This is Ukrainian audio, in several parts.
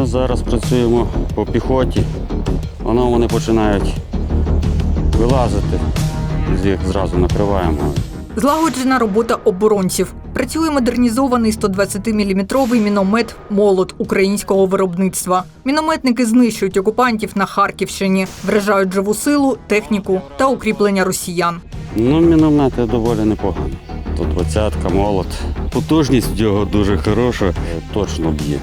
Активно зараз працюємо по піхоті. Воно вони починають вилазити. З їх зразу накриваємо. Злагоджена робота оборонців. Працює модернізований 120-мм міномет молот українського виробництва. Мінометники знищують окупантів на Харківщині, вражають живу силу, техніку та укріплення росіян. Ну, міномети доволі непогано. То двадцятка, молот. Потужність його дуже хороша, точно б'є.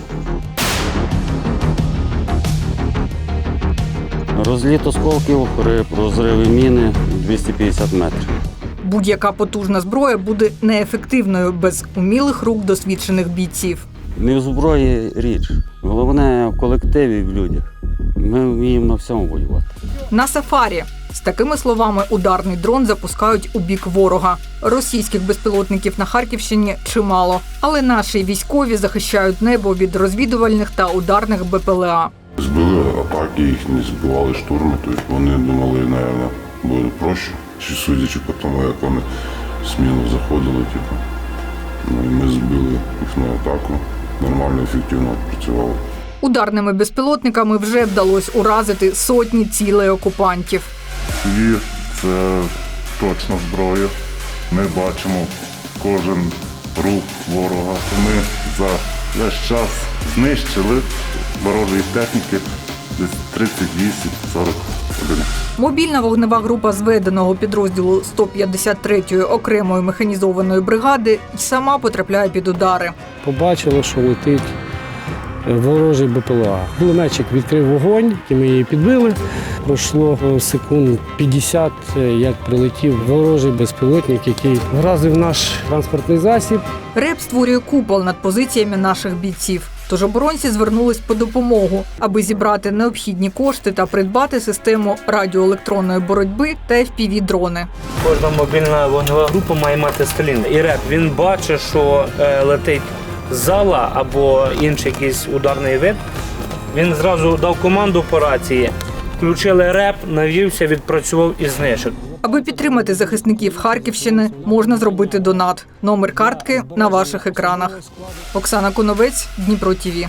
Розліт осколків при розриві міни 250 метрів. Будь-яка потужна зброя буде неефективною без умілих рук досвідчених бійців. Не в зброї річ. Головне в колективі в людях. Ми вміємо на всьому воювати. На сафарі з такими словами ударний дрон запускають у бік ворога. Російських безпілотників на Харківщині чимало, але наші військові захищають небо від розвідувальних та ударних БПЛА. Збили атаки, їхні збивали штурми, тобто вони думали, напевно, буде проще. Чи судячи по тому, як вони сміло заходили, типу. Ну і ми збили їхню атаку. Нормально, ефективно працювали. Ударними безпілотниками вже вдалося уразити сотні цілей окупантів. Вір це точно зброя. Ми бачимо кожен рух ворога. Ми за весь час знищили ворожої техніки десь 38-40 одиниць. Мобільна вогнева група зведеного підрозділу 153-ї окремої механізованої бригади й сама потрапляє під удари. побачили, що летить е, ворожий БПЛА. Кулеметчик відкрив вогонь, і ми її підбили. Пройшло секунд 50, е, як прилетів ворожий безпілотник, який вразив наш транспортний засіб. РЕП створює купол над позиціями наших бійців. Тож оборонці звернулись по допомогу, аби зібрати необхідні кошти та придбати систему радіоелектронної боротьби та fpv дрони Кожна мобільна вогнева група має мати стрілін. І реп він бачить, що е, летить зала або інший якийсь ударний вид. Він зразу дав команду по рації. Включили реп, навівся, відпрацював і знищив. Аби підтримати захисників Харківщини, можна зробити донат. Номер картки на ваших екранах. Оксана Коновець, Дніпро ТІВІ.